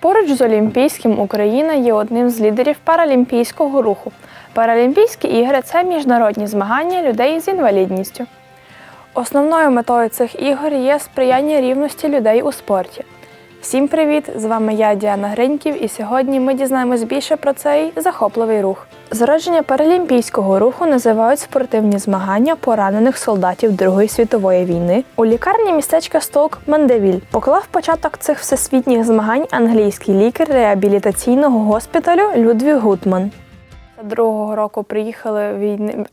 Поруч з Олімпійським Україна є одним з лідерів паралімпійського руху. Паралімпійські ігри це міжнародні змагання людей з інвалідністю. Основною метою цих ігор є сприяння рівності людей у спорті. Всім привіт! З вами я Діана Гриньків, і сьогодні ми дізнаємось більше про цей захопливий рух. Зародження паралімпійського руху називають спортивні змагання поранених солдатів Другої світової війни. У лікарні містечка Сток Мандевіль поклав початок цих всесвітніх змагань англійський лікар реабілітаційного госпіталю Людвіг Гутман. Другого року приїхали війни.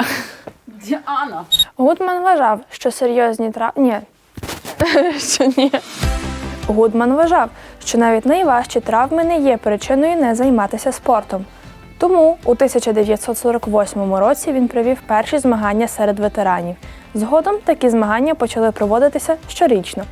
Діана. Гудман вважав, що серйозні травми. Ні. що ні. Гудман вважав, що навіть найважчі травми не є причиною не займатися спортом. Тому у 1948 році він провів перші змагання серед ветеранів. Згодом такі змагання почали проводитися щорічно.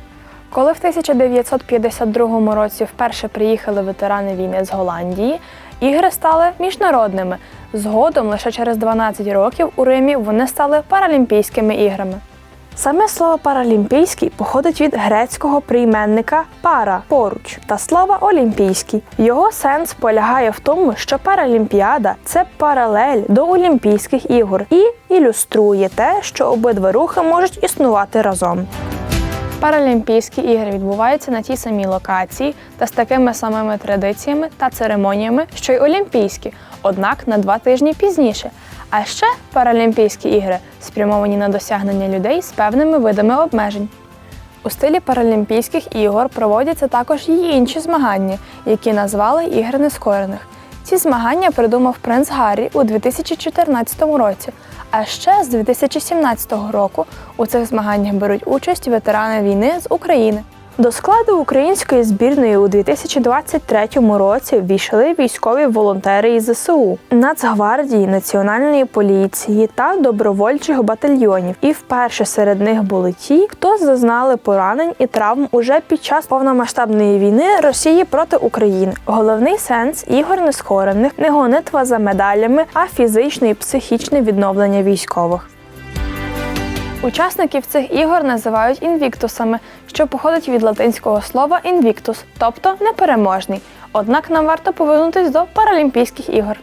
Коли в 1952 році вперше приїхали ветерани війни з Голландії, ігри стали міжнародними. Згодом, лише через 12 років у Римі вони стали Паралімпійськими іграми. Саме слово паралімпійський походить від грецького прийменника пара поруч та слова олімпійський. Його сенс полягає в тому, що паралімпіада це паралель до Олімпійських ігор і ілюструє те, що обидва рухи можуть існувати разом. Паралімпійські ігри відбуваються на тій самій локації та з такими самими традиціями та церемоніями, що й Олімпійські, однак на два тижні пізніше. А ще Паралімпійські ігри спрямовані на досягнення людей з певними видами обмежень. У стилі Паралімпійських ігор проводяться також і інші змагання, які назвали Ігри нескорених. Ці змагання придумав принц Гаррі у 2014 році. А ще з 2017 року у цих змаганнях беруть участь ветерани війни з України. До складу української збірної у 2023 році ввійшли військові волонтери із ЗСУ, Нацгвардії, Національної поліції та добровольчих батальйонів. І вперше серед них були ті, хто зазнали поранень і травм уже під час повномасштабної війни Росії проти України. Головний сенс ігор нескорених не гонитва за медалями, а фізичне і психічне відновлення військових. Учасників цих ігор називають інвіктусами, що походить від латинського слова інвіктус, тобто непереможний. Однак нам варто повернутися до Паралімпійських ігор.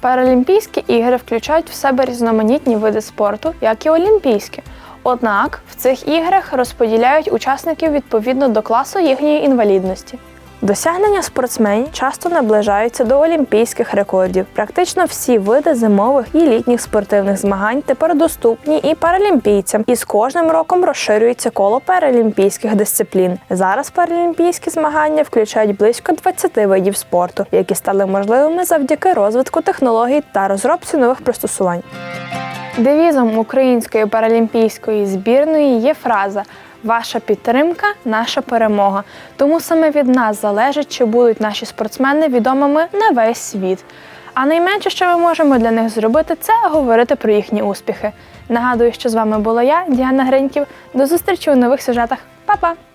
Паралімпійські ігри включають в себе різноманітні види спорту, як і олімпійські. Однак в цих іграх розподіляють учасників відповідно до класу їхньої інвалідності. Досягнення спортсменів часто наближаються до олімпійських рекордів. Практично всі види зимових і літніх спортивних змагань тепер доступні і паралімпійцям, і з кожним роком розширюється коло паралімпійських дисциплін. Зараз паралімпійські змагання включають близько 20 видів спорту, які стали можливими завдяки розвитку технологій та розробці нових пристосувань. Девізом української паралімпійської збірної є фраза Ваша підтримка наша перемога. Тому саме від нас залежить, чи будуть наші спортсмени відомими на весь світ. А найменше, що ми можемо для них зробити, це говорити про їхні успіхи. Нагадую, що з вами була я, Діана Гриньків. До зустрічі у нових сюжетах. Па-па!